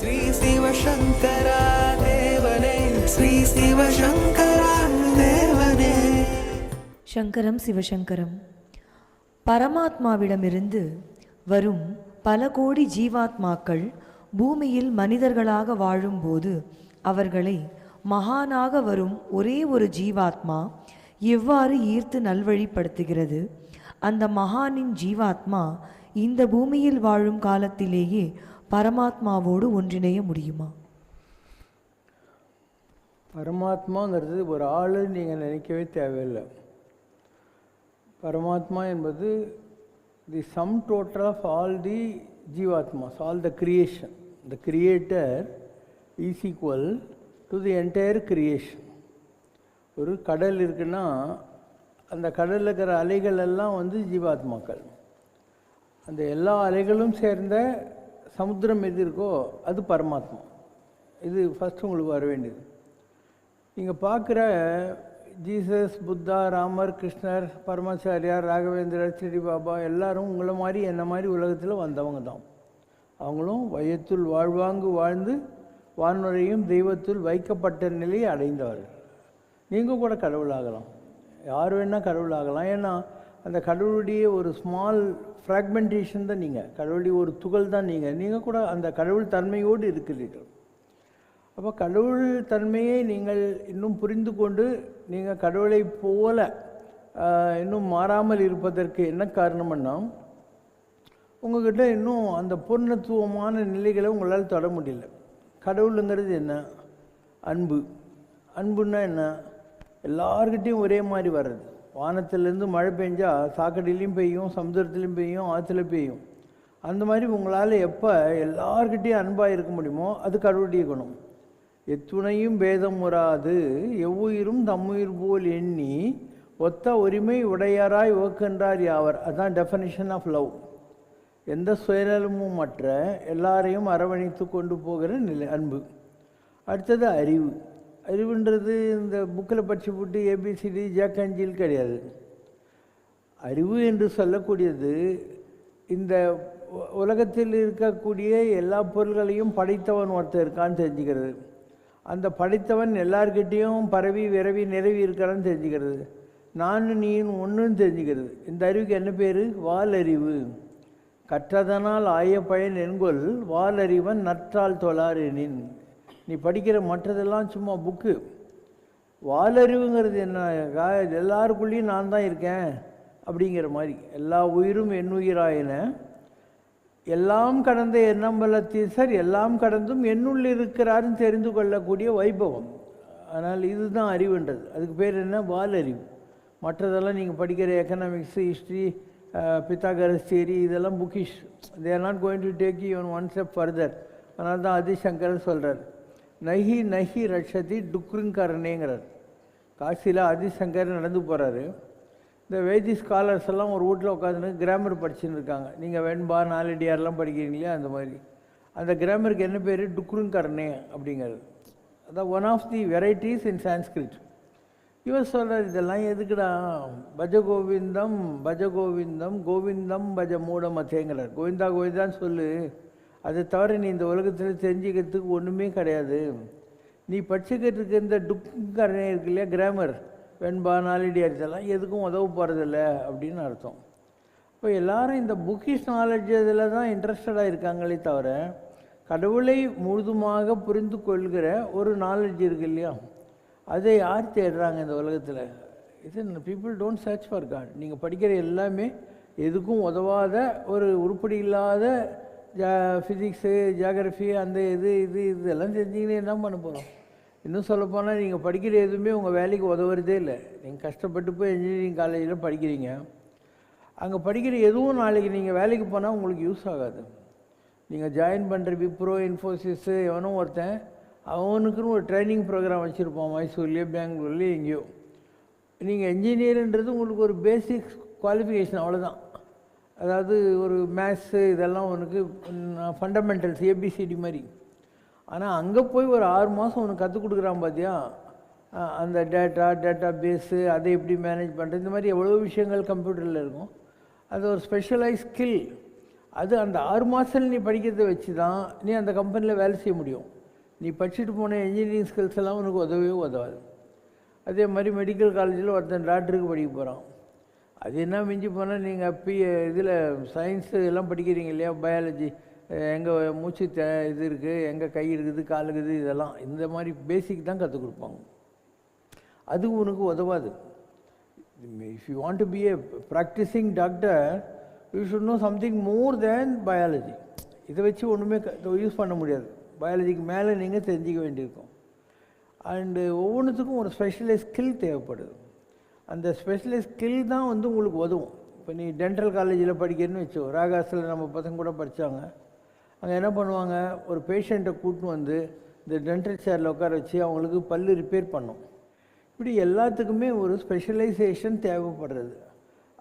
ஸ்ரீ சிவசங்கரா தேவனே ஸ்ரீ சிவசங்கரா தேவனே. சங்கரம் சிவசங்கரம். பரமாத்மாவிடமிருந்து வரும் பல கோடி ஜீவாத்மாக்கள் பூமியில் மனிதர்களாக வாழும்போது அவர்களை மகானாக வரும் ஒரே ஒரு ஜீவாத்மா எவ்வாறு ஈர்த்து நல்வழிப்படுத்துகிறது? அந்த மகானின் ஜீவாத்மா இந்த பூமியில் வாழும் காலத்திலேயே பரமாத்மாவோடு ஒன்றிணைய முடியுமா? பரமாத்மாங்கிறது ஒரு ஆள் நீங்கள் நினைக்கவே தேவையில்லை. பரமாத்மா என்பது the sum total of all the ஜீவாத்மாஸ் all the creation the creator is equal to the entire creation ஒரு கடல் இருக்குன்னா அந்த கடலில் இருக்கிற அலைகள் எல்லாம் வந்து ஜீவாத்மாக்கள். அந்த எல்லா அலைகளும் சேர்ந்த சமுத்திரம் எது இருக்கோ அது பரமாத்மா. இது ஃபஸ்ட் உங்களுக்கு வர வேண்டியது. நீங்கள் பார்க்குற ஜீசஸ் புத்தா ராமர் கிருஷ்ணர் பரமாச்சாரியார் ராகவேந்திரர் ஸ்ரீ பாபா எல்லாரும் உங்களை மாதிரி என்ன மாதிரி உலகத்தில் வந்தவங்க தான். அவங்களும் வயத்துள் வாழ்வாங்கு வாழ்ந்து வான்வரையும் தெய்வத்துள் வைக்கப்பட்ட நிலையை அடைந்தவர்கள். நீங்கள் கூட கடவுளாகலாம். யார் வேணால் கடவுளாகலாம். ஏன்னா அந்த கடவுளுடைய ஒரு ஸ்மால் ஃப்ராக்மெண்டேஷன் தான் நீங்கள் கடவுளுடைய ஒரு துகள் தான் நீங்கள் நீங்கள் கூட அந்த கடவுள் தன்மையோடு இருக்கிறீர்கள். அப்போ கடவுள் தன்மையை நீங்கள் இன்னும் புரிந்து கொண்டு நீங்கள் கடவுளை போல இன்னும் மாறாமல் இருப்பதற்கு என்ன காரணம்னா உங்கள்கிட்ட இன்னும் அந்த பூர்ணத்துவமான நிலைகளை உங்களால் தொட முடியல. கடவுளுங்கிறது என்ன? அன்பு. அன்புன்னா என்ன? எல்லார்கிட்டேயும் ஒரே மாதிரி வர்றது. வானத்திலேருந்து மழை பெஞ்சால் சாக்கடையிலையும் பெய்யும் சமுதிரத்துலேயும் பெய்யும் ஆற்றுல பெய்யும். அந்த மாதிரி உங்களால் எப்போ எல்லார்கிட்டேயும் அன்பாக இருக்க முடியுமோ அது கடவுளுடைய குணம் எத்துணையும் பேதம் உறாது எவ்வுயிரும் தம்முயிர் போல் எண்ணி ஒத்த உரிமை உடையாராய் ஓக்கின்றார் யாவர்? அதுதான் டெஃபனிஷன் ஆஃப் லவ் எந்த சுயநலமும் மற்ற எல்லாரையும் அரவணைத்து கொண்டு போகிற நிலை அன்பு. அடுத்தது அறிவு. அறிவுன்றது இந்த புக்கில் படிச்சு போட்டு ஏபிசிடி ஜாக்கஞ்சில் e, கிடையாது. அறிவு என்று சொல்லக்கூடியது இந்த உலகத்தில் இருக்கக்கூடிய எல்லா பொருள்களையும் படைத்தவன் ஒருத்தர் இருக்கான்னு தெரிஞ்சுக்கிறது. அந்த படைத்தவன் எல்லார்கிட்டேயும் பரவி விரவி நிறவி இருக்கிறான்னு தெரிஞ்சுக்கிறது. நான் நீயும் ஒன்றுன்னு தெரிஞ்சுக்கிறது. இந்த அறிவுக்கு என்ன பேர்? வாலறிவு. கற்றதனால் ஆய பயன் என்கொள் வாலறிவன் நற்றால் தொழாரெனின் நீ படிக்கிற மற்றதெல்லாம் சும்மா புக்கு. வாலறிவுங்கிறது என்ன? கா- எல்லாருக்குள்ளேயும் நான் தான் இருக்கேன் அப்படிங்கிற மாதிரி. எல்லா உயிரும் என் உயிராயின. எல்லாம் கடந்த எண்ணம்பலத்தீசர் எல்லாம் கடந்தும் என்னுள் இருக்கிறாருன்னு தெரிந்து கொள்ளக்கூடிய வைபவம். அதனால் இதுதான் அறிவுன்றது. அதுக்கு பேர் என்ன? வாலறிவு. மற்றதெல்லாம் நீங்கள் படிக்கிற எக்கனாமிக்ஸ் ஹிஸ்ட்ரி பித்தாகரஸ் தியரி இதெல்லாம் bookish they're not going to take you one step further அதனால தான் ஆதிசங்கரன் சொல்கிறார் நஹி நஹி ரட்சதி டுக்ருங்கரனேங்கிறார். காசியில் ஆதிசங்கர் நடந்து போகிறாரு இந்த வேதி ஸ்காலர்ஸ் எல்லாம் ஒரு வீட்டில் உட்காந்துன்னு கிராமர் படிச்சுன்னு இருக்காங்க. நீங்கள் வெண்பா நாலடியார்லாம் படிக்கிறீங்களே அந்த மாதிரி. அந்த கிராமருக்கு என்ன பேர்? டுக்ருங்கர்னே அப்படிங்கிறது அதான் one of the varieties in Sanskrit இவர் சொல்கிறார் இதெல்லாம் எதுக்குடா? பஜ கோவிந்தம் பஜ கோவிந்தம் கோவிந்தம் பஜ மூடமத்தேங்கிறார். கோவிந்தா கோவிந்தான்னு சொல்லு. அதை தவிர நீ இந்த உலகத்தில் தெரிஞ்சுக்கிறதுக்கு ஒன்றுமே கிடையாது. நீ படிச்சுக்கிட்டு இருக்க இந்த டுக்கரணை இருக்கு இல்லையா கிராமர் வெண்பா நாலடியார் இதெல்லாம் எதுக்கும் உதவ போகிறதில்ல அப்படின்னு அர்த்தம். இப்போ எல்லாரும் இந்த புக்கிஷ் நாலேஜ் இதில் தான் இன்ட்ரெஸ்டடாக இருக்காங்களே தவிர கடவுளை முழுதுமாக புரிந்து கொள்கிற ஒரு நாலேஜ் இருக்கு இல்லையா அதை யார் தேடுறாங்க இந்த உலகத்தில்? இது people don't search for God நீங்கள் படிக்கிற எல்லாமே எதுக்கும் உதவாத ஒரு உருப்படி இல்லாத ஜா ஃபிசிக்ஸு ஜியாகிரஃபி அந்த இது இது இதெல்லாம் தெரிஞ்சிங்கன்னா என்ன பண்ண போகிறோம் இன்னும் சொல்லப்போனால் நீங்கள் படிக்கிற எதுவுமே உங்கள் வேலைக்கு உதவுறதே இல்லை. நீங்கள் கஷ்டப்பட்டு போய் இன்ஜினியரிங் காலேஜில் படிக்கிறீங்க. அங்கே படிக்கிற எதுவும் நாளைக்கு நீங்கள் வேலைக்கு போனால் உங்களுக்கு யூஸ் ஆகாது. நீங்கள் ஜாயின் பண்ணுற விப்ரோ இன்ஃபோசிஸு எவனும் ஒருத்தன் அவனுக்குன்னு ஒரு ட்ரைனிங் ப்ரோக்ராம் வச்சுருப்பான் மைசூர்லேயோ பெங்களூர்லேயோ எங்கேயோ. நீங்கள் என்ஜினியருன்றது உங்களுக்கு ஒரு பேசிக் குவாலிஃபிகேஷன் அவ்வளோதான் அதாவது ஒரு மேத்ஸு இதெல்லாம் உனக்கு ஃபண்டமெண்டல்ஸ் ஏபிசிடி மாதிரி. ஆனால் அங்கே போய் ஒரு ஆறு மாதம் உனக்கு கற்றுக் கொடுக்குறான் பார்த்தியா அந்த டேட்டா டேட்டா பேஸு அதை எப்படி மேனேஜ் பண்ணுறது இந்த மாதிரி எவ்வளோ விஷயங்கள் கம்ப்யூட்டரில் இருக்கும். அது ஒரு ஸ்பெஷலைஸ் ஸ்கில் அது அந்த ஆறு மாதத்தில் நீ படிக்கிறதை வச்சு தான் நீ அந்த கம்பெனியில் வேலை செய்ய முடியும். நீ படிச்சுட்டு போன இன்ஜினியரிங் ஸ்கில்ஸ் எல்லாம் உனக்கு உதவவே உதவாது. அதே மாதிரி மெடிக்கல் காலேஜில் ஒருத்தன் டாக்டருக்கு படிக்க போகிறான் அது என்ன மிஞ்சி போனால் நீங்கள் பி இதில் சயின்ஸு எல்லாம் படிக்கிறீங்க இல்லையா? பயாலஜி எங்கே மூச்சு தே இது இருக்குது எங்கே கை இருக்குது கால் இருக்குது இதெல்லாம். இந்த மாதிரி பேசிக் தான் கற்றுக் கொடுப்பாங்க. அது உனக்கு உதவாது. If you want to be a practising doctor you should know something more than biology இதை வச்சு ஒன்றுமே யூஸ் பண்ண முடியாது. பயாலஜிக்கு மேலே நீங்கள் தெரிஞ்சிக்க வேண்டியிருக்கும். அண்டு ஒவ்வொன்றுத்துக்கும் ஒரு ஸ்பெஷலைஸ் ஸ்கில் தேவைப்படுது. அந்த ஸ்பெஷலிஸ்ட் ஸ்கில் தான் வந்து உங்களுக்கு உதவும். இப்போ நீ டென்டல் காலேஜில் படிக்கிறேன்னு வச்சோ ராகாஸில் நம்ம பசங்க கூட படித்தாங்க அங்கே என்ன பண்ணுவாங்க? ஒரு பேஷண்ட்டை கூட்டின்னு வந்து இந்த டென்டல் சேரில் உட்கார வச்சு அவங்களுக்கு பல்லு ரிப்பேர் பண்ணும். இப்படி எல்லாத்துக்குமே ஒரு ஸ்பெஷலைசேஷன் தேவைப்படுறது.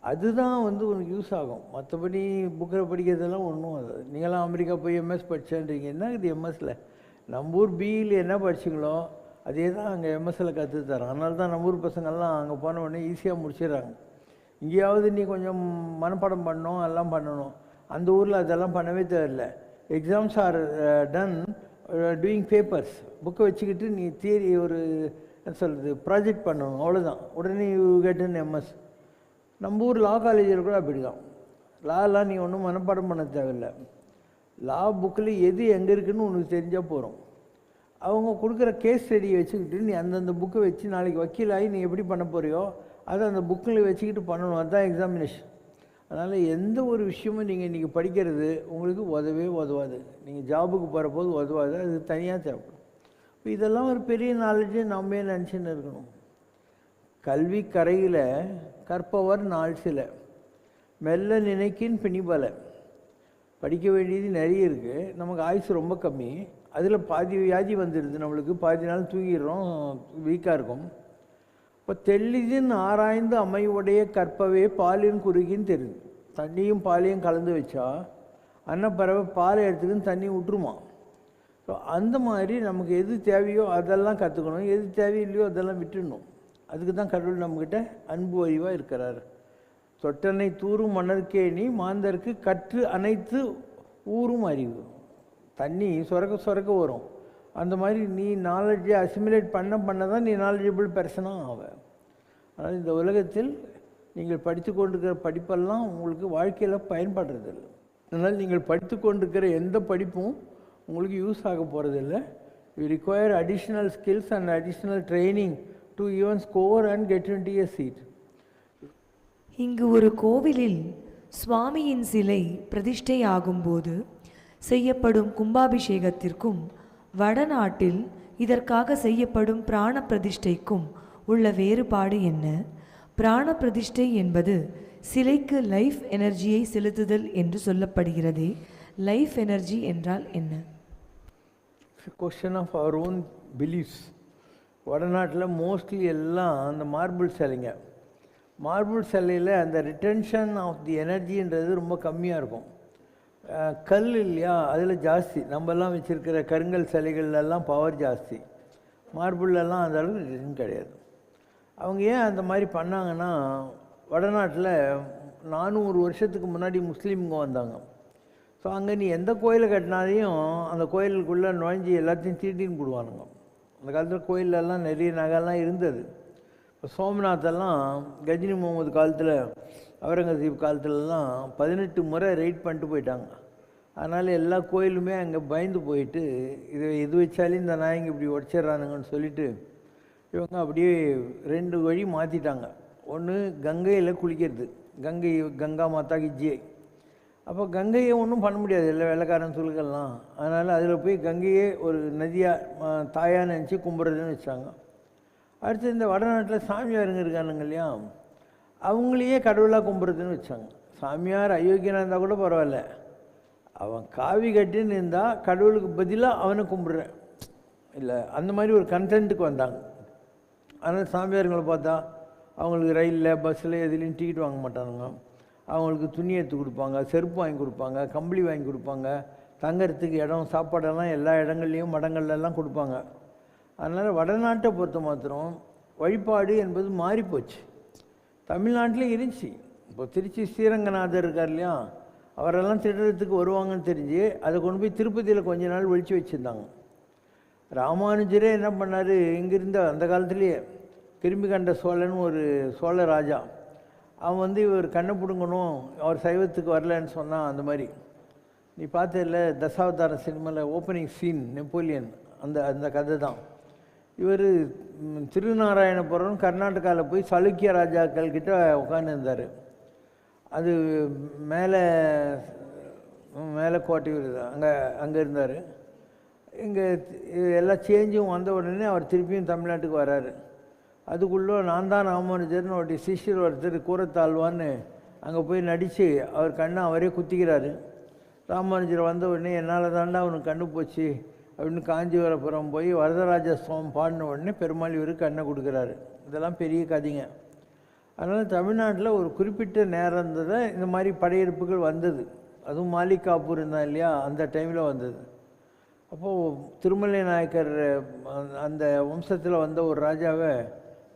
அதுதான் வந்து உனக்கு யூஸ் ஆகும். மற்றபடி புக்கில் படிக்கிறதெல்லாம் ஒன்றும் அது. நீங்களாம் அமெரிக்கா போய் எம்எஸ் படித்தேன்றீங்க என்ன இது எம்எஸ்ல நம்ம ஊர் பிஇயில் என்ன படிச்சிங்களோ அதே தான் அங்கே எம்எஸ்சில் கற்று அதனால தான் நம்ம ஊர் பசங்கள்லாம் அங்கே போன உடனே ஈஸியாக முடிச்சிடுறாங்க. இங்கேயாவது நீ கொஞ்சம் மனப்பாடம் பண்ணணும் எல்லாம் பண்ணணும். அந்த ஊரில் அதெல்லாம் பண்ணவே தேவையில்ல. Exams are done doing papers புக்கை வச்சுக்கிட்டு நீ தியரி ஒரு என்ன சொல்கிறது ப்ராஜெக்ட் பண்ணணும். அவ்வளோதான் உடனே யூ கெட்டன் எம்எஸ் நம்ம ஊர் லா காலேஜில் கூட அப்படி தான் லாலாம் நீ ஒன்றும் மனப்பாடம் பண்ண தேவையில்லை. லா புக்கில் எது எங்கே இருக்குன்னு உனக்கு தெரிஞ்சால் போகிறோம் அவங்க கொடுக்குற கேஸ் ஸ்டடியை வச்சுக்கிட்டு நீ அந்தந்த புக்கை வச்சு நாளைக்கு வக்கீலாகி நீ எப்படி பண்ண போறியோ அதை அந்த புக்கில் வச்சுக்கிட்டு பண்ணணும். அதுதான் எக்ஸாமினேஷன் அதனால் எந்த ஒரு விஷயமும் நீங்கள் இன்றைக்கி படிக்கிறது உங்களுக்கு உதவே உதவாது. நீங்கள் ஜாபுக்கு போகிற போது உதவாது. அது தனியாக தேவைப்படும். இப்போ இதெல்லாம் ஒரு பெரிய நாலேஜே நம்மே நினச்சின்னு இருக்கணும்? கல்வி கரையில் கற்பவர் நாள் சில. மெல்ல நினைக்கின் பிணிபல. படிக்க வேண்டியது நிறைய இருக்குது நமக்கு ஆயுசு ரொம்ப கம்மி. அதில் பாதி வியாதி வந்துடுது நம்மளுக்கு பாதி நாள் தூங்கிடுறோம் வீக்காக இருக்கும். இப்போ தெளிதின் ஆராய்ந்து அமைவுடைய கற்பவே பாலின் குறுகின்னு தெரியுது தண்ணியும் பாலையும் கலந்து வச்சா அன்னப்பறவை பாலை எடுத்துக்கின்னு தண்ணி விட்டுருமா ஸோ அந்த மாதிரி நமக்கு எது தேவையோ அதெல்லாம் கற்றுக்கணும் எது தேவையில்லையோ அதெல்லாம் விட்டுடணும். அதுக்கு தான் கடவுள் நம்மக்கிட்ட அன்பு அறிவாக இருக்கிறார். தொட்டனை தூரும் மணற்கேணி மாந்தருக்கு கற்று அனைத்து ஊரும் அறிவு. தண்ணி சுரக்க சுரக்க வரும். அந்த மாதிரி நீ நாலேஜை அசிமுலேட் பண்ண பண்ண தான் நீ நாலேஜபிள் பர்சனாக ஆவ. அதனால் இந்த உலகத்தில் நீங்கள் படித்து கொண்டிருக்கிற படிப்பெல்லாம் உங்களுக்கு வாழ்க்கையில் பயன்படுறதில்லை. அதனால் நீங்கள் படித்து கொண்டிருக்கிற எந்த படிப்பும் உங்களுக்கு யூஸ் ஆக போகிறதில்ல you require additional skills and additional training to even score and get in a seat இங்கு ஒரு கோவிலில் சுவாமியின் சிலை பிரதிஷ்டை ஆகும்போது செய்யப்படும் கும்பாபிஷேகத்திற்கும் வடநாட்டில் இதற்காக செய்யப்படும் பிராண பிரதிஷ்டைக்கும் உள்ள வேறுபாடு என்ன? பிராண பிரதிஷ்டை என்பது சிலைக்கு லைஃப் எனர்ஜியை செலுத்துதல் என்று சொல்லப்படுகிறதே. லைஃப் எனர்ஜி என்றால் என்ன? Question of our own beliefs வடநாட்டில் மோஸ்ட்லி எல்லாம் அந்த மார்பிள் சிலைங்க. மார்பிள் சிலையில் அந்த ரிட்டென்ஷன் ஆஃப் தி எனர்ஜின்றது ரொம்ப கம்மியாக இருக்கும். கல் இல்லையா? அதில் ஜாஸ்தி. நம்மெல்லாம் வச்சுருக்கிற கருங்கல் சிலைகள்லாம் பவர் ஜாஸ்தி. மார்பிள்லலாம் அந்த அளவுக்கு இதுன்னு கிடையாது. அவங்க ஏன் அந்த மாதிரி பண்ணாங்கன்னா வடநாட்டில் நானூறு வருஷத்துக்கு முன்னாடி முஸ்லீம்ங்க வந்தாங்க. ஸோ அங்கே நீ எந்த கோயிலை கட்டினாலையும் அந்த கோயிலுக்குள்ளே நுழைஞ்சி எல்லாத்தையும் தீட்டின்னு போடுவானுங்க. அந்த காலத்தில் கோயிலெல்லாம் நிறைய நகைலாம் இருந்தது. இப்போ சோமநாத்தெல்லாம் கஜினி முகமது காலத்தில் அவுரங்கசீப் காலத்துலலாம் பதினெட்டு முறை ரைட் பண்ணிட்டு போயிட்டாங்க. அதனால் எல்லா கோயிலுமே அங்கே பயந்து போயிட்டு இது எது வச்சாலும் இந்த நாயங்க இப்படி உடச்சிட்றானுங்கன்னு சொல்லிட்டு இவங்க அப்படியே ரெண்டு வழி மாற்றிட்டாங்க ஒன்று கங்கையில் குளிக்கிறது. கங்கை கங்கா மாதா கி அப்போ கங்கையை ஒன்றும் பண்ண முடியாது எல்லா வெள்ளைக்காரன் சொல்லுகள்லாம். அதனால் அதில் போய் கங்கையே ஒரு நதியாக தாயாக நினச்சி கும்பிட்றதுன்னு வச்சாங்க. அடுத்து இந்த வடநாட்டில் சாமியாருங்க இருக்கானுங்க இல்லையா? அவங்களையே கடவுளாக கும்பிட்றதுன்னு வச்சாங்க. சாமியார் அயோக்கியனாக இருந்தால் கூட பரவாயில்ல. அவன் காவி கட்டின்னு இருந்தால் கடவுளுக்கு பதிலாக அவனை கும்பிட்றேன். இல்லை அந்த மாதிரி ஒரு கண்டென்ட்டுக்கு வந்தாங்க. அதனால் சாமியாருங்களை பார்த்தா அவங்களுக்கு ரயிலில் பஸ்ஸில் எதுலேயும் டிக்கெட் வாங்க மாட்டானுங்க. அவங்களுக்கு துணி எடுத்து கொடுப்பாங்க செருப்பு வாங்கி கொடுப்பாங்க கம்பளி வாங்கி கொடுப்பாங்க தங்கறதுக்கு இடம் சாப்பாடெல்லாம் எல்லா இடங்கள்லையும் மடங்கள்லாம் கொடுப்பாங்க. அதனால் வடநாட்டை பொறுத்த மாத்திரம் வழிபாடு என்பது மாறிப்போச்சு. தமிழ்நாட்டிலே இருந்துச்சு. இப்போ திருச்சி ஸ்ரீரங்கநாதர் இருக்கார் இல்லையா? அவரெல்லாம் திருடுறதுக்கு வருவாங்கன்னு தெரிஞ்சு அதை கொண்டு போய் திருப்பதியில் கொஞ்ச நாள் ஒழிச்சு வச்சுருந்தாங்க. ராமானுஜரே என்ன பண்ணார்? இங்கிருந்த அந்த காலத்துலேயே கிருமி கண்ட சோழன் ஒரு சோழ ராஜா. அவன் வந்து இவர் கண்ணை பிடுங்கணும் அவர் சைவத்துக்கு வரலன்னு சொன்னான் அந்த மாதிரி. நீ பார்த்ததில்ல தசாவதார சினிமாவில் ஓப்பனிங் சீன் நெப்போலியன் அந்த அந்த கதை தான் இவர் திருநாராயணபுரம் கர்நாடகாவில் போய் சலுக்கிய ராஜாக்கள் கிட்ட உட்காந்துருந்தார் அது மேலே மேலே கோட்டை அங்கே அங்கே இருந்தார். இங்கே எல்லாம் சேஞ்சும் வந்த உடனே அவர் திருப்பியும் தமிழ்நாட்டுக்கு வராரு. அதுக்குள்ளே நான் தான் ராமானுஜர்னு அவருடைய சிஷ்யர் ஒருத்தர் கூறத்தாழ்வான்னு அங்கே போய் நடித்து அவர் கண்ணை அவரே குத்திக்கிறாரு. ராமானுஜர் வந்த உடனே என்னால் தாண்டா அவனுக்கு கண்ணு போச்சு? அப்படின்னு காஞ்சிபுரப்புறம் போய் வரதராஜ சுவாமி பாடின உடனே பெருமாளிவருக்கு கண்ணை கொடுக்குறாரு. இதெல்லாம் பெரிய கதைங்க. அதனால் தமிழ்நாட்டில் ஒரு குறிப்பிட்ட நேரம் தான் இந்த மாதிரி படையெடுப்புகள் வந்தது. அதுவும் மாலிகாப்பூர் இருந்தா இல்லையா? அந்த டைமில் வந்தது. அப்போது திருமலை நாயக்கர் அந்த- அந்த வம்சத்தில் வந்த ஒரு ராஜாவை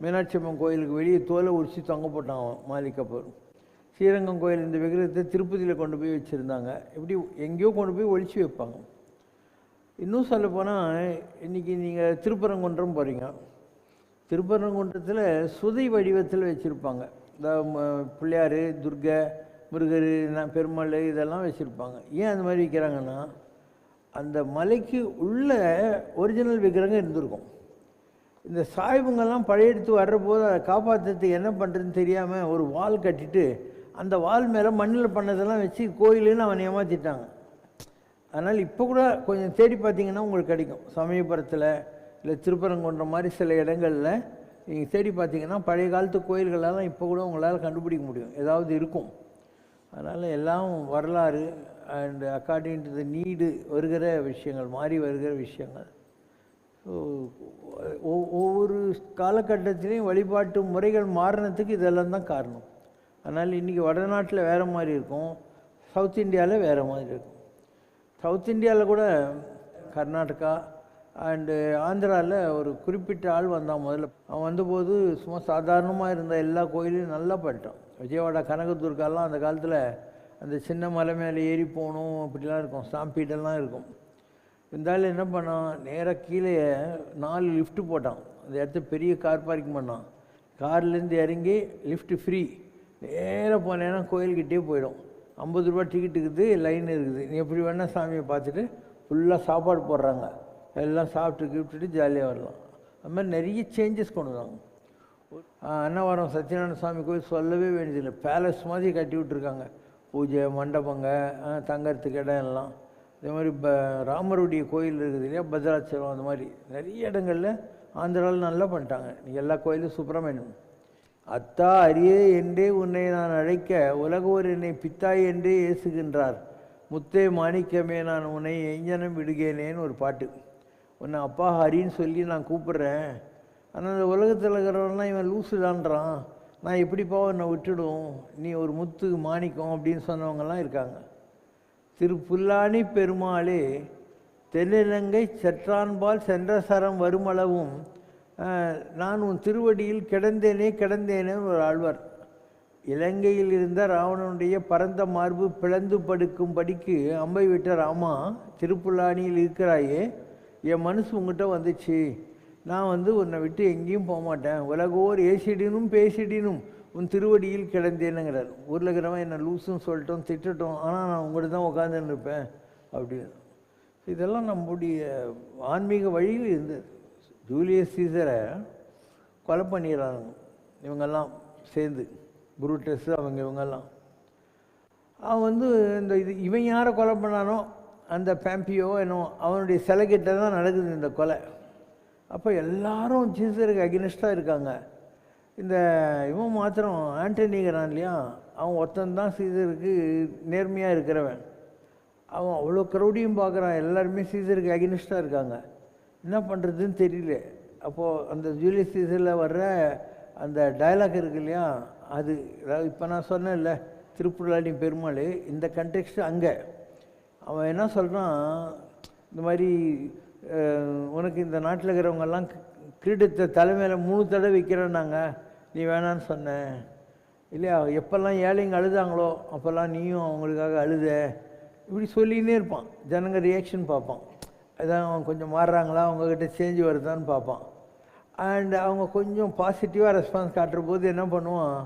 மீனாட்சி அம்மன் கோயிலுக்கு வெளியே தோலை உரிச்சு தொங்க போட்டான் மாலிகாப்பூர் ஸ்ரீரங்கம் கோயில் இந்த விக்கிரகத்தை திருப்பதியில் கொண்டு போய் வச்சுருந்தாங்க. இப்படி எங்கேயோ கொண்டு போய் ஒழிச்சு வைப்பாங்க. இன்னும் சொல்லப்போனால் இன்றைக்கி நீங்கள் திருப்பரங்குன்றம் போகிறீங்க திருப்பரங்குன்றத்தில் சுதை வடிவத்தில் வச்சுருப்பாங்க. இந்த பிள்ளையார் துர்கை முருகர் பெருமாள் இதெல்லாம் வச்சுருப்பாங்க. ஏன் அந்த மாதிரி வைக்கிறாங்கன்னா அந்த மலைக்கு உள்ள ஒரிஜினல் விக்கிரகம் இருந்திருக்கும். இந்த சாய்வுங்கெல்லாம் படையெடுத்து வர்றபோது அதை காப்பாற்றுறதுக்கு என்ன பண்ணுறதுன்னு தெரியாமல் ஒரு வால் கட்டிட்டு அந்த வால் மேலே மண்ணில் பண்ணதெல்லாம் வச்சு கோயிலுன்னு அவன் ஏமாற்றிட்டாங்க அதனால் இப்போ கூட கொஞ்சம் தேடி பார்த்தீங்கன்னா உங்களுக்கு கிடைக்கும். சமயபுரத்தில் இல்லை திருப்பரங்குன்ற மாதிரி சில இடங்களில் நீங்கள் தேடி பார்த்தீங்கன்னா பழைய காலத்து கோயில்களெல்லாம் இப்போ கூட உங்களால் கண்டுபிடிக்க முடியும். ஏதாவது இருக்கும். அதனால் எல்லாம் வரலாறு and according to the need வருகிற விஷயங்கள் மாறி வருகிற விஷயங்கள். ஸோ ஒவ்வொரு காலகட்டத்திலையும் வழிபாட்டு முறைகள் மாறினத்துக்கு இதெல்லாம் தான் காரணம். அதனால் இன்றைக்கி வடநாட்டில் வேறு மாதிரி இருக்கும். சவுத் இந்தியாவில் வேறு மாதிரி இருக்கும். சவுத் இந்தியாவில் கூட கர்நாடகா அண்டு ஆந்திராவில் ஒரு குறிப்பிட்ட ஆள் வந்தான் முதல்ல. அவன் வந்தபோது சும்மா சாதாரணமாக இருந்த எல்லா கோயிலையும் நல்லா பண்ணிட்டான். விஜயவாடா கனகதுர்காலாம் அந்த காலத்தில் அந்த சின்ன மலை மேலே ஏறி போகணும் அப்படிலாம் இருக்கும். ஸ்டாம்பீடெல்லாம் இருக்கும். இருந்தாலும் என்ன பண்ணான்? நேராக கீழே நாலு லிஃப்ட்டு போட்டான். அந்த இடத்த பெரிய கார் பார்க்கிங் பண்ணான். கார்லேருந்து இறங்கி லிஃப்ட்டு ஃப்ரீ. நேராக போனேன்னா கோயில்கிட்டே போயிடும். ஐம்பது ரூபா டிக்கெட் இருக்குது லைன் இருக்குது. நீ எப்படி வேணால் சாமியை பார்த்துட்டு ஃபுல்லாக சாப்பாடு போடுறாங்க. எல்லாம் சாப்பிட்டு கிப்ட்டுட்டு ஜாலியாக வரலாம். அது மாதிரி நிறைய சேஞ்சஸ் கொண்டு வராங்க. அன்னவரம் சத்யநாராயண சுவாமி கோயில் சொல்லவே வேண்டியதில்லை. பேலஸ் மாதிரி கட்டி விட்ருக்காங்க பூஜை மண்டபங்க தங்கறதுக்கு இடம் எல்லாம். இதே மாதிரி ப ராமருடைய கோயில் இருக்குது இல்லையா? பத்ராச்சலம் அந்த மாதிரி. நிறைய இடங்களில் ஆந்திராவில் நல்லா பண்ணிட்டாங்க. எல்லா கோயிலும் சுப்பிரமணியம் அத்தா அரியே என்றே உன்னை நான் அழைக்க உலகோர் என்னை பித்தாய் என்றே ஏசுகின்றார். முத்தே மாணிக்கமே நான் உன்னை எஞ்சனம் விடுகேனேன்னு ஒரு பாட்டு. உன்னை அப்பா ஹரின்னு சொல்லி நான் கூப்பிட்றேன். ஆனால் இந்த உலகத்தில் இருக்கிறவன்லாம் இவன் லூசுடான்றான் நான் எப்படிப்பா உன்னை விட்டுடும்? நீ ஒரு முத்து மாணிக்கம் அப்படின்னு சொன்னவங்கலாம் இருக்காங்க. திருப்புல்லானி பெருமாளே தென்னிலங்கை செற்றான்பால் சென்ற சரம் வருமளவும் நான் உன் திருவடியில் கிடந்தேனே கிடந்தேனேன்னு ஒரு ஆழ்வார். இலங்கையில் இருந்த ராவணனுடைய பரந்த மார்பு பிளந்து படுக்கும் படிக்கு அம்பை விட்ட ராமா திருப்புல்லானியில் இருக்கிறாயே என் மனசு உங்ககிட்ட வந்துச்சு. நான் வந்து உன்னை விட்டு எங்கேயும் போக மாட்டேன். உலகோர் ஏசிடினும் பேசிடினும் உன் திருவடியில் கிடந்தேனுங்கிறார். ஊரில் இருக்கிறவன் என்னை லூஸுன்னு சொல்லிட்டோம் திட்டட்டும். ஆனால் நான் உங்கள்கிட்ட தான் உட்காந்துன்னு இருப்பேன் அப்படின்னு. இதெல்லாம் நம்முடைய ஆன்மீக வழியில் இருந்தது. ஜூலியஸ் சீசரை கொலை பண்ணிடுறாங்க. இவங்கெல்லாம் சேர்ந்து புரூட்டஸ் அவங்க இவங்கெல்லாம். அவன் வந்து இந்த இது இவன் யாரை கொலை பண்ணானோ அந்த பேம்பியோ என்னோ அவனுடைய சிலைக்கிட்ட தான் நடக்குது இந்த கொலை. அப்போ எல்லாரும் சீசருக்கு அகினஸ்டாக இருக்காங்க. இந்த இவன் மாத்திரம் ஆண்டனிகிறான் இல்லையா? அவன் ஒருத்தன் தான் சீசருக்கு நேர்மையாக இருக்கிறவன். அவன் அவ்வளோ க்ரௌடியும் பார்க்குறான். எல்லாருமே சீசருக்கு அகினிஸ்டாக இருக்காங்க. என்ன பண்ணுறதுன்னு தெரியல. அப்போது அந்த ஜூலியஸ் சீசரில் வர்ற அந்த டயலாக் இருக்கு இல்லையா? அது அதாவது இப்போ நான் சொன்னேன்ல திருப்புலாடி பெருமாள் இந்த கண்டெக்ஸ்ட் அங்கே. அவன் என்ன சொல்கிறான் இந்த மாதிரி உனக்கு இந்த நாட்டில் இருக்கிறவங்கெல்லாம் கிரீடத்தை தலைமையில் மூணு தடவை வைக்கிறேன்னாங்க. நீ வேணான்னு சொன்ன. இல்லையா? எப்போல்லாம் ஏழைங்க அழுதாங்களோ அப்போல்லாம் நீயும் அவங்களுக்காக அழுத. இப்படி சொல்லிக்கினே இருப்பான். ஜனங்க ரியாக்ஷன் பார்ப்பான். ஏதாவது கொஞ்சம் மாறுறாங்களா அவங்கக்கிட்ட சேஞ்ச் வருதான்னு பார்ப்பான் அண்ட் அவங்க கொஞ்சம் பாசிட்டிவாக ரெஸ்பான்ஸ் காட்டுற போது என்ன பண்ணுவான்?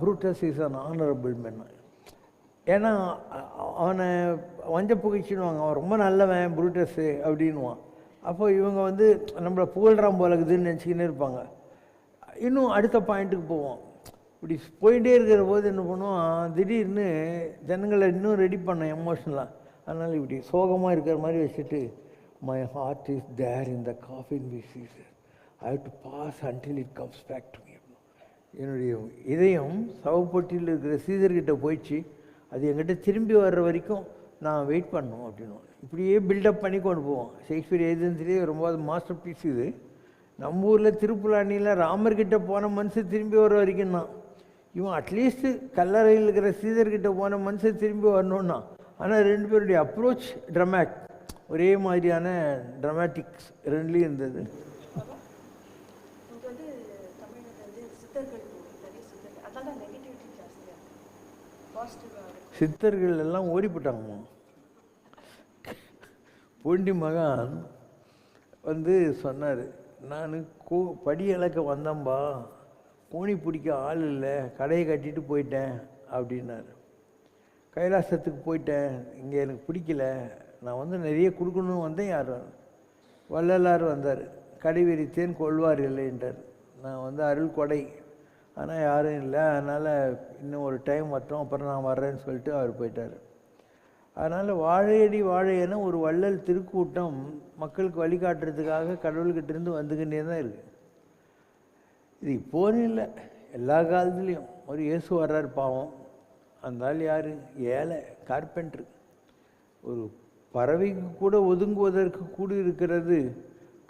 Brutus is an honourable men ஏன்னா அவனை வஞ்ச புகைச்சிடுவாங்க அவன் ரொம்ப நல்லவன் ப்ரூட்டஸு அப்படின்னுவான். அப்போ இவங்க வந்து நம்மளை புகழ்றான் போல இருக்குதுன்னு நினச்சிக்கினே இருப்பாங்க. இன்னும் அடுத்த பாயிண்ட்டுக்கு போவோம். இப்படி போயிட்டே இருக்கிற போது என்ன பண்ணுவான்? திடீர்னு ஜனங்களை இன்னும் ரெடி பண்ண எமோஷனலாக அதனால் இப்படி சோகமாக இருக்கிற மாதிரி வச்சுட்டு my heart is there in the coffin with Caesar I have to pause until it comes back to me என்னுடைய இதயம் சவப்பட்டியில் இருக்கிற சீசர்கிட்ட போயிடுச்சு. அது என்கிட்ட திரும்பி வர்ற வரைக்கும் நான் வெயிட் பண்ணணும் அப்படின்னு இப்படியே பில்டப் பண்ணி கொண்டு போவோம் ஷேக்ஸ்பியர் ஏஜென்சிலேயே ரொம்ப மாஸ்டர் பீஸ் இது. நம்ம ஊரில் திருப்புலாண்டியில் ராமர்கிட்ட போன மனுஷன் திரும்பி வர வரைக்கும் தான் இவன் அட்லீஸ்ட்டு கல்லறையில் இருக்கிற சீதர்கிட்ட போன மனுஷன் திரும்பி வரணும்னா ஆனால் ரெண்டு பேருடைய அப்ரோச் ட்ரமேட் ஒரே மாதிரியான ட்ரமாட்டிக்ஸ் ரெண்டுலேயும் இருந்தது. சித்தர்கள் எல்லாம் ஓடிப்பட்டாங்கம்மா. பொண்டி மகான் வந்து சொன்னார் நான் கோ படி இழக்க வந்தேன்பா. கோணி பிடிக்க ஆள் இல்லை. கடையை கட்டிட்டு போயிட்டேன். அப்படின்னாரு. கைலாசத்துக்கு போயிட்டேன். இங்கே எனக்கு பிடிக்கல. நான் வந்து நிறைய கொடுக்கணும்னு வந்தேன் யார். வள்ளலார் வந்தார். கடைவிரித்தேன் கொள்வார் இல்லைன்றார் நான் வந்து அருள் கொடை. ஆனால் யாரும் இல்லை. அதனால் இன்னும் ஒரு டைம் வரட்டும் அப்புறம் நான் வர்றேன்னு சொல்லிட்டு அவர் போயிட்டார். அதனால் வாழையடி வாழையன ஒரு வள்ளல் திருக்கூட்டம் மக்களுக்கு வழிகாட்டுறதுக்காக கடவுள்கிட்டேருந்து வந்துக்கிட்டே தான் இருக்குது இது இப்போன்னு இல்லை. எல்லா காலத்துலேயும். ஒரு இயேசு வர்றார் பாவம். அந்த ஆள் யார்? ஏழை கார்பெண்டர் ஒரு பறவைக்கு கூட ஒதுங்குவதற்கு கூடி இருக்கிறது.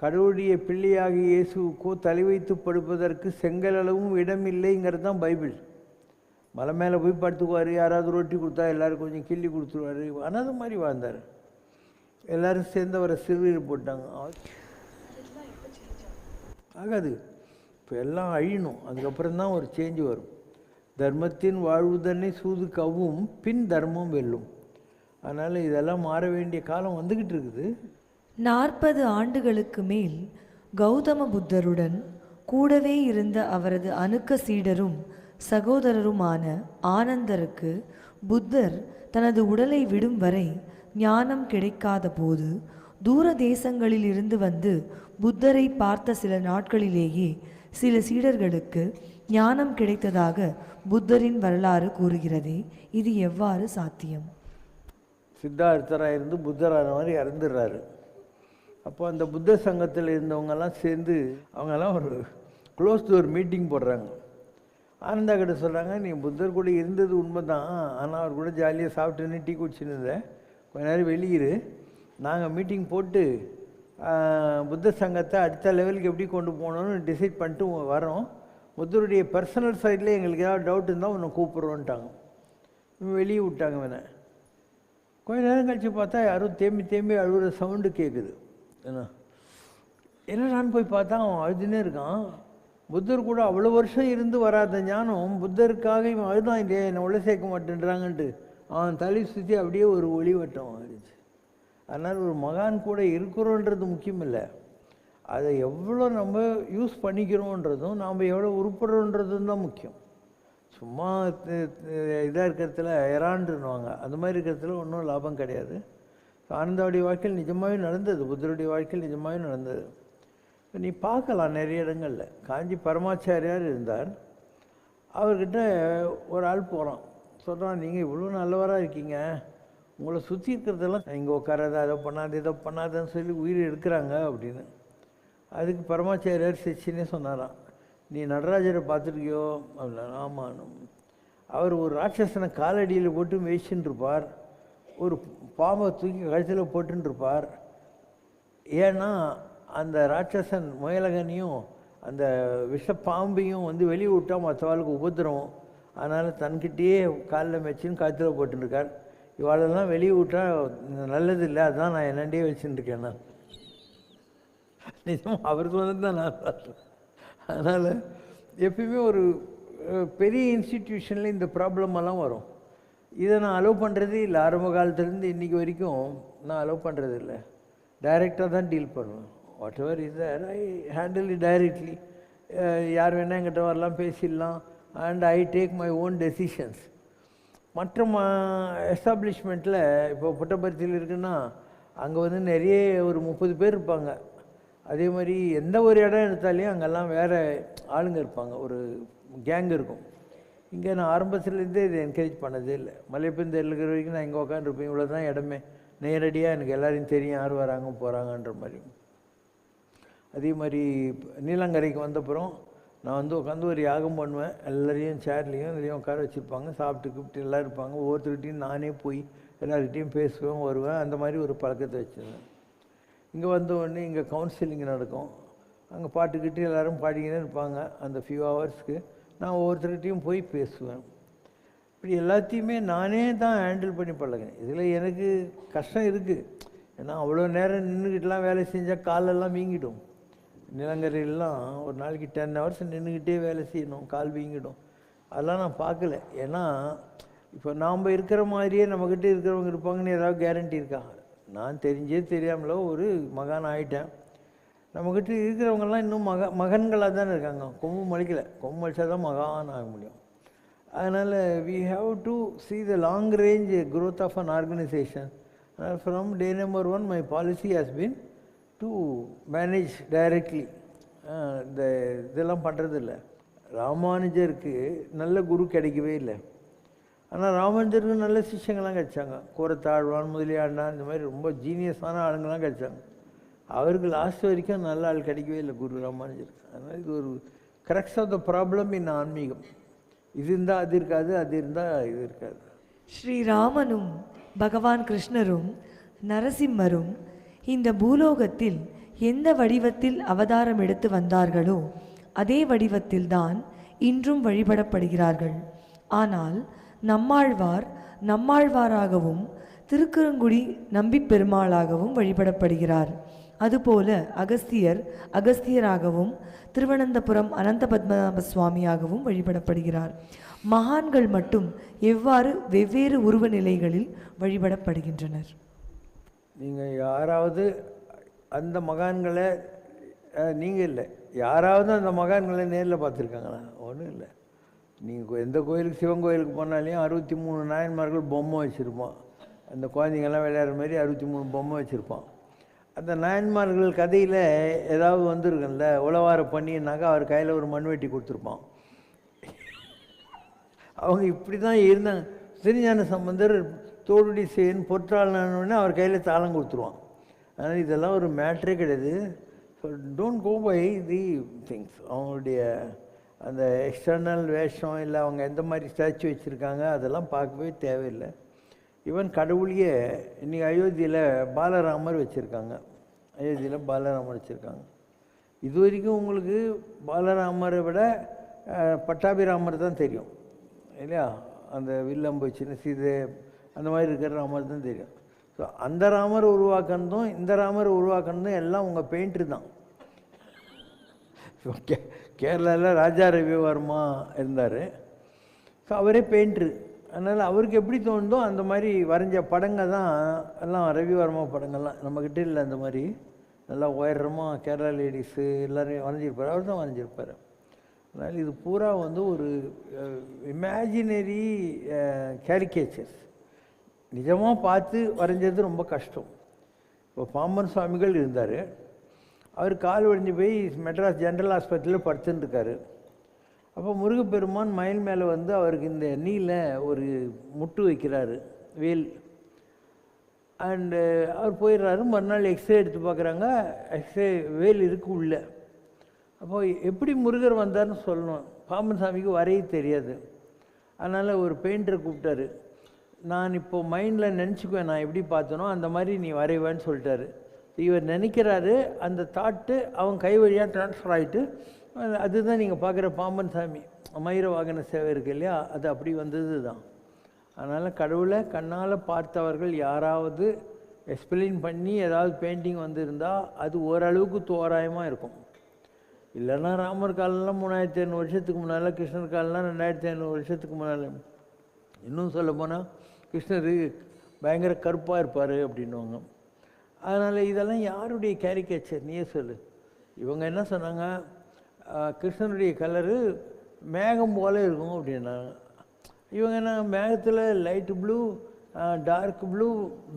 கடவுளுடைய பிள்ளையாக இயேசுக்கோ தலை வைத்து படுப்பதற்கு செங்கலளவும் இடம் இல்லைங்கிறது தான் பைபிள். மலை மேலே போய் படுத்துக்குவார் யாராவது ரொட்டி கொடுத்தா எல்லோரும் கொஞ்சம் கிள்ளி கொடுத்துருவாரு. அது மாதிரி வாழ்ந்தார். எல்லோரும் சேர்ந்து அவரை சிறுவீர் போட்டாங்க. ஆகாது. இப்போ எல்லாம் அழியணும். அதுக்கப்புறம் தான் ஒரு சேஞ்சு வரும். தர்மத்தின் வாழ்வுதனை சூது கவும் பின் தர்மம் வெல்லும். அதனால் இதெல்லாம் மாற வேண்டிய காலம் வந்துக்கிட்டு இருக்குது. நாற்பது ஆண்டுகளுக்கு மேல் கௌதம புத்தருடன் கூடவே இருந்த அவரது அணுக்க சீடரும் சகோதரருமான ஆனந்தருக்கு புத்தர் தனது உடலை விடும் வரை ஞானம் கிடைக்காத போது தூர தேசங்களில் இருந்து வந்து புத்தரை பார்த்த சில நாட்களிலேயே சில சீடர்களுக்கு ஞானம் கிடைத்ததாக புத்தரின் வரலாறு கூறுகிறதே. இது எவ்வாறு சாத்தியம்? சித்தார்த்தராக இருந்து புத்தரான மாதிரி இறந்துடுறாரு. அப்போ அந்த புத்த சங்கத்தில் இருந்தவங்கெல்லாம் சேர்ந்து அவங்கெல்லாம் ஒரு க்ளோஸ் டோர் மீட்டிங் போடுறாங்க. ஆனந்தா கிட்ட சொல்கிறாங்க நீ புத்தர் கூட இருந்தது உண்மை தான் ஆனால் அவர் கூட ஜாலியாக சாப்பிட்டுன்னு டீ குடிச்சுன்னு இருந்தேன் கொஞ்ச நேரம் வெளியிரு. நாங்கள் மீட்டிங் போட்டு புத்த சங்கத்தை அடுத்த லெவலுக்கு எப்படி கொண்டு போகணும்னு டிசைட் பண்ணிட்டு வரோம் புத்தருடைய பர்சனல் சைடில் எங்களுக்கு ஏதாவது டவுட் இருந்தால் உன்னை கூப்பிட்றோன்ட்டாங்க. வெளியே விட்டாங்க வேணேன் கொஞ்ச நேரம் கழிச்சு பார்த்தா யாரும் தேம்பி தேம்பி அழுகுற சவுண்டு கேட்குது என்ன? என்னடான்னு போய் பார்த்தா அவன் அழுதுனே இருக்கான். புத்தர் கூட அவ்வளோ வருஷம் இருந்து வராத ஞானம் புத்தருக்காக இவன் அழுதான் இல்லையே? என்னை உள்ள சேர்க்க மாட்டேன்றாங்கன்ட்டு. அவன் தலை சுற்றி அப்படியே ஒரு ஒளி வட்டம் ஆயிடுச்சு. அதனால் ஒரு மகான் கூட இருக்கிறோன்றது முக்கியம் இல்லை அதை எவ்வளோ நம்ம யூஸ் பண்ணிக்கிறோன்றதும் நாம் எவ்வளோ உருப்படுறோன்றதும் தான் முக்கியம். சும்மா இதாக இருக்கிறதுல இறாண்டுன்னுவாங்க அந்த மாதிரி இருக்கிறதுல ஒன்றும் லாபம் கிடையாது. ஆனந்தாவுடைய வாழ்க்கையில் நிஜமாகவே நடந்தது. புத்தருடைய வாழ்க்கையில் நிஜமாகவே நடந்தது. நீ பார்க்கலாம் நிறைய இடங்களில். காஞ்சி பரமாச்சாரியார் இருந்தார். அவர்கிட்ட ஒரு ஆள் போகிறான் சொல்கிறான் நீங்கள் இவ்வளோ நல்லவராக இருக்கீங்க. உங்களை சுற்றி இருக்கிறதெல்லாம் இங்கே உட்காராத அதை பண்ணாது இதை பண்ணாதன்னு சொல்லி உயிர் எடுக்கிறாங்க அப்படின்னு. அதுக்கு பரமாச்சாரியார் சிச்சினே சொன்னாராம். நீ நடராஜரை பார்த்துருக்கியோ? அப்படின்னா ஆமாம். அவர் ஒரு ராட்சசனை காலடியில் போட்டு மேய்ச்சின்னு இருப்பார் ஒரு பாம்பை தூக்கி கழுத்தில் போட்டுருப்பார் ஏன்னா அந்த ராட்சசன் முயலகனையும் அந்த விஷ பாம்பையும் வந்து வெளியே விட்டால் மற்றவாளுக்கு உபத்திரம் அதனால் தன்கிட்டயே காலில் மேய்ச்சின்னு கழுத்தில் போட்டுருக்கார் இவாளெல்லாம் வெளியே விட்டால் நல்லது இல்லை அதுதான் நான் என்னண்டே வச்சுட்டு இருக்கேன் நான் நிஜம் அவர் சொன்னது தான் நான் பார்த்தேன். அதனால் எப்பயுமே ஒரு பெரிய இன்ஸ்டிடியூஷனில் இந்த ப்ராப்ளம் எல்லாம் வரும். இதை நான் அலோவ் பண்ணுறதே இல்லை. ஆரம்ப காலத்துலேருந்து இன்றைக்கி வரைக்கும் நான் அலோவ் பண்ணுறது இல்லை. டைரெக்டாக தான் டீல் பண்ணுவேன் whatever is there I handle it directly யார் வேணால் என்கிட்ட வரலாம் பேசிடலாம். And I take my own decisions மற்ற மா எஸ்டாப்ளிஷ்மெண்ட்டில் இப்போ புட்டபர்த்தியில் இருக்குன்னா அங்கே வந்து நிறைய ஒரு முப்பது பேர் இருப்பாங்க. அதே மாதிரி எந்த ஒரு இடம் எடுத்தாலையும் அங்கெல்லாம் வேறு ஆளுங்க இருப்பாங்க. ஒரு கேங் இருக்கும். இங்கே நான் ஆரம்பத்துலேருந்தே இதை என்கரேஜ் பண்ணதே இல்லை. மலைப்பந்தேரில் இருக்கிற வரைக்கும் நான் இங்கே உட்காந்துருப்பேன் இவ்வளோ தான் இடமே. நேரடியாக எனக்கு எல்லாரையும் தெரியும். யார் வராங்க போகிறாங்கன்ற மாதிரி. அதே மாதிரி நீலங்கரைக்கு வந்தப்புறம் நான் வந்து உட்காந்து ஒரு யாகம் பண்ணுவேன். எல்லாரையும் சேர்லேயும் இதுலேயும் உட்கார வச்சுருப்பாங்க. சாப்பிட்டு கூப்பிட்டு எல்லாம் இருப்பாங்க. ஒவ்வொருத்தர்கிட்டையும் நானே போய் எல்லார்கிட்டையும் பேசுவேன் வருவேன். அந்த மாதிரி ஒரு பழக்கத்தை வச்சுருந்தேன். இங்கே வந்த உடனே இங்கே கவுன்சிலிங் நடக்கும். அங்கே பாட்டுக்கிட்டு எல்லோரும் பாடிக்கிட்டே இருப்பாங்க. அந்த ஃபியூ ஹவர்ஸ்க்கு நான் ஒவ்வொருத்தர்கிட்டையும் போய் பேசுவேன். இப்படி எல்லாத்தையுமே நானே தான் ஹேண்டில் பண்ணி பழகினேன். இதில் எனக்கு கஷ்டம் இருக்குது ஏன்னா அவ்வளோ நேரம் நின்றுக்கிட்டுலாம் வேலை செஞ்சால் காலெல்லாம் வீங்கிடும். நிலங்கரையெல்லாம் ஒரு நாளைக்கு டென் ஹவர்ஸ் நின்றுக்கிட்டே வேலை செய்யணும். கால் வீங்கிடும். அதெல்லாம் நான் பார்க்கல. ஏன்னா இப்போ நாம் இருக்கிற மாதிரியே நம்மக்கிட்ட இருக்கிறவங்க இருப்பாங்கன்னு ஏதாவது கேரண்டி இருக்கா? நான் தெரிஞ்சே தெரியாமலோ ஒரு மகான் ஆகிட்டேன் நம்மக்கிட்ட இருக்கிறவங்கெல்லாம் இன்னும் மக மகன்களாக தானே இருக்காங்க. கொம்பு மலிக்கல கொம்பு முளைச்சா தான் மகான் ஆக முடியும். அதனால் we have to see the long range growth of an organisation from day number one my policy has been to manage directly இந்த இதெல்லாம் பண்ணுறதில்ல ராமானுஜருக்கு நல்ல குரு கிடைக்கவே இல்லை. ஆனால் ராமானுஜருக்கு நல்ல சிஷ்யங்கள்லாம் கிடைச்சாங்க. கூரத்தாழ்வான் முதலியாண்டான் இந்த மாதிரி ரொம்ப ஜீனியஸான ஆளுங்கள்லாம் கிடைச்சாங்க. அவருக்கு லாஸ்ட் வரைக்கும் நல்ல ஆள் கிடைக்கவே இல்லை குரு ராமானுஜருக்கு அதனால் இது ஒரு crux of the problem in ஆன்மீகம். இது இருந்தால் அது இருக்காது அது இருந்தால் இது இருக்காது. ஸ்ரீராமனும் பகவான் கிருஷ்ணரும் நரசிம்மரும் இந்த பூலோகத்தில் எந்த வடிவத்தில் அவதாரம் எடுத்து வந்தார்களோ அதே வடிவத்தில்தான் இன்றும் வழிபடப்படுகிறார்கள். ஆனால் நம்மாழ்வார் நம்மாழ்வாராகவும் திருக்குறுங்குடி நம்பிப் பெருமாளாகவும் வழிபடப்படுகிறார். அதுபோல அகஸ்தியர் அகஸ்தியராகவும் திருவனந்தபுரம் அனந்த பத்மநாப சுவாமியாகவும் வழிபடப்படுகிறார். மகான்கள் மட்டும் எவ்வாறு வெவ்வேறு உருவ நிலைகளில் வழிபடப்படுகின்றனர்? நீங்கள் யாராவது அந்த மகான்களை நீங்கள் இல்லை. யாராவது அந்த மகான்களை நேரில் பார்த்துருக்காங்களா? ஒன்றும் இல்லை. நீங்கள் எந்த கோயிலுக்கு சிவன் கோயிலுக்கு போனாலையும் அறுபத்தி மூணு நாயன்மார்கள் பொம்மை வச்சுருப்பான். அந்த குழந்தைங்கள்லாம் விளையாடுற மாதிரி அறுபத்தி மூணு பொம்மை வச்சுருப்பான். அந்த நாயன்மார்கள் கதையில் ஏதாவது வந்திருக்குல்ல உழவார பண்ணினாக்கா அவர் கையில் ஒரு மண்வெட்டி கொடுத்துருப்பான். அவங்க இப்படி தான் இருந்தாங்க. சிறிஞான சம்பந்தர் தோடுடி செய்யணும் பொற்றாளனே அவர் கையில் தாளம் கொடுத்துருவான். அதனால் இதெல்லாம் ஒரு மேட்ரே கிடையாது. So don't go by the things அவங்களுடைய அந்த எக்ஸ்டர்னல் வேஷம் இல்லை அவங்க எந்த மாதிரி ஸ்டாச்சு வச்சுருக்காங்க அதெல்லாம் பார்க்கவே தேவையில்லை. ஈவன் கடவுளையே இன்றைக்கி அயோத்தியில் பாலராமர் வச்சுருக்காங்க. அயோத்தியில் பாலராமர் வச்சுருக்காங்க. இது வரைக்கும் உங்களுக்கு பாலராமரை விட பட்டாபிராமர் தான் தெரியும். இல்லையா? அந்த வில்லம்பு சின்ன சீதை அந்த மாதிரி இருக்கிற ராமர் தான் தெரியும். ஸோ அந்த ராமர் உருவாக்குனதும் இந்த ராமர் உருவாக்குனதும் எல்லாம் உங்கள் பெயிண்ட்ரு தான். ஸோ கே கேரளாவில் ராஜா ரவிவர்மா இருந்தார். ஸோ அவரே பெயிண்ட்ரு அதனால் அவருக்கு எப்படி தோணுதோ அந்த மாதிரி வரைஞ்ச படங்கள் தான் எல்லாம் ரவிவர்மா படங்கள்லாம். நம்மக்கிட்ட இல்லை அந்த மாதிரி. நல்லா உயரமாக கேரளா லேடிஸு எல்லாரையும் வரைஞ்சிருப்பார். அவர் தான் வரைஞ்சிருப்பார். அதனால் இது பூரா வந்து ஒரு இமேஜினரி கேரிகேச்சர்ஸ் நிஜமாக பார்த்து வரைஞ்சது ரொம்ப கஷ்டம். இப்போ பாம்பன் சுவாமிகள் இருந்தார். அவர் கால் ஒடிஞ்சு போய் மெட்ராஸ் ஜென்ரல் ஆஸ்பத்திரியில் படுத்துன்னு அப்போ முருகப்பெருமான் மயில் மேலே வந்து அவருக்கு இந்த நீல ஒரு முட்டு வைக்கிறாரு வேல். அண்டு அவர் போயிடுறாரு மறுநாள் எக்ஸ்ரே எடுத்து பார்க்குறாங்க எக்ஸ்ரே வேல் இருக்கு உள்ள. அப்போ எப்படி முருகர் வந்தார்னு சொல்லணும். பாம்பன் சாமிக்கு வரைய தெரியாது. அதனால் ஒரு பெயிண்டரை கூப்பிட்டாரு. நான் இப்போ மைண்டில் நினச்சிக்குவேன் நான் எப்படி பார்த்தனோ அந்த மாதிரி நீ வரைவேன்னு சொல்லிட்டாரு. இவர் நினைக்கிறாரு அந்த தாட்டு அவன் கை வழியாக ட்ரான்ஸ்ஃபர் ஆகிட்டு அதுதான் நீங்கள் பார்க்குற பாம்பன் சாமி. மயிர வாகன சேவை இருக்கு இல்லையா? அது அப்படி வந்தது தான் அதனால் கடவுளை கண்ணால் பார்த்தவர்கள் யாராவது எக்ஸ்பிளைன் பண்ணி ஏதாவது பெயிண்டிங் வந்திருந்தால் அது ஓரளவுக்கு தோராயமாக இருக்கும். இல்லைன்னா ராமர் காலம்லாம் மூணாயிரத்தி ஐநூறு வருஷத்துக்கு முன்னால் கிருஷ்ணர் காலம்லாம் ரெண்டாயிரத்தி ஐநூறு வருஷத்துக்கு முன்னால். இன்னும் சொல்ல போனால் கிருஷ்ணர் பயங்கர கருப்பாக இருப்பார் அப்படின்னுவாங்க. அதனால் இதெல்லாம் யாருடைய கேரிக்கேச்சர் நீயே சொல்லு. இவங்க என்ன சொன்னாங்க? கிருஷ்ணனுடைய கலரு மேகம் போல இருக்கும் அப்படின்னாங்க. இவங்க என்ன மேகத்தில் light blue dark blue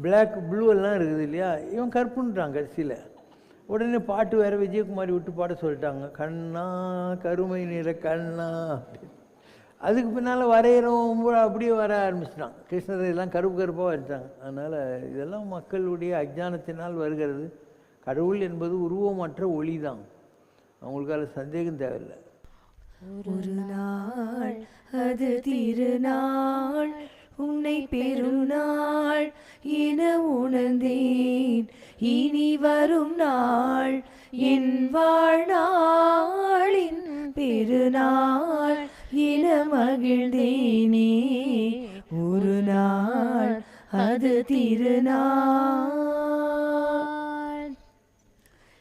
black blue எல்லாம் இருக்குது இல்லையா? இவன் கருப்புன்றான் கடைசியில். உடனே பாட்டு வேறு விஜயகுமாரி விட்டு பாட சொல்லிட்டாங்க. கண்ணா கருமை நிற கண்ணா அப்படின்னு. அதுக்கு பின்னால் வரைகிறவங்க அப்படியே வர ஆரம்பிச்சிட்டான். கிருஷ்ணர் எல்லாம் கருப்பு கருப்பாக வரைச்சாங்க அதனால் இதெல்லாம் மக்களுடைய அஜ்ஞானத்தினால் வருகிறது. கடவுள் என்பது உருவமற்ற ஒளி தான் அவங்களுக்கு அதில் சந்தேகம் தேவையில்லை. ஒரு நாள் அது திருநாள் உன்னை பெருநாள் என உணர்ந்தேன். இனி வரும் நாள் என் வாழ்நாளின் பெருநாள் இன மகிழ்ந்தேனே. ஒரு நாள் அது திருநாள்.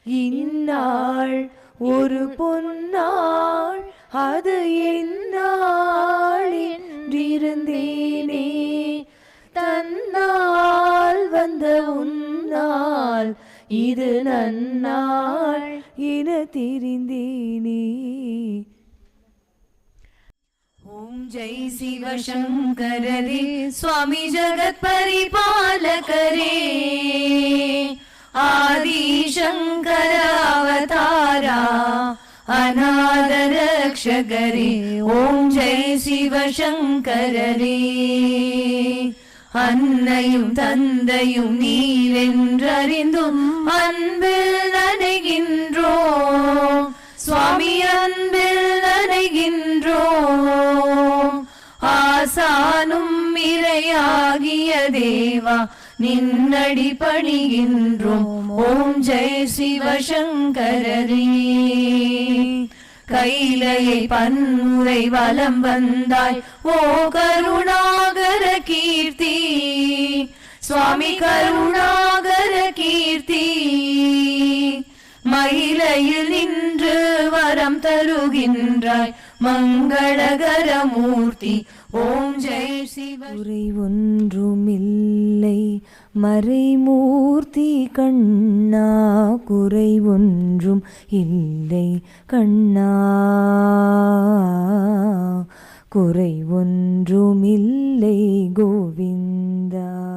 இந்நாள் ஒரு பொன்னாள் அது எந்நாள் என்றிருந்தேனே தன்னால் வந்த உன்னால் இது நன்னாள் என தெரிந்தேனே. ஓம் ஜெய் சிவசங்கரரே சுவாமி ஜகத் பரிபாலகரே ஆதிசங்கர அவதாரா அநாத ரக்ஷகரே ஓம் ஜெய் சிவசங்கரரே அன்னையும் தந்தையும் நீரென்றறிந்தும் அன்பில் நனைகின்றோம் சுவாமி அன்பில் நனைகின்றோம் ஆசானும் இறையாகிய தேவா நின்னடி பணிகின்றோம். ஓம் ஜெய் சிவசங்கரரே. கைலையை பன்முறை வலம் வந்தாய் ஓ கருணாகர கீர்த்தி. சுவாமி கருணாகர கீர்த்தி. மயிலையில் நின்று வரம் தருகின்றாய் மங்களகர மூர்த்தி. ஓம் ஜெய் சிவ. உரை ஒன்றுமில்லை. மறைமூர்த்தி கண்ணா குறை ஒன்றும் இல்லை கண்ணா குறை ஒன்றுமில்லை. கோவிந்தா.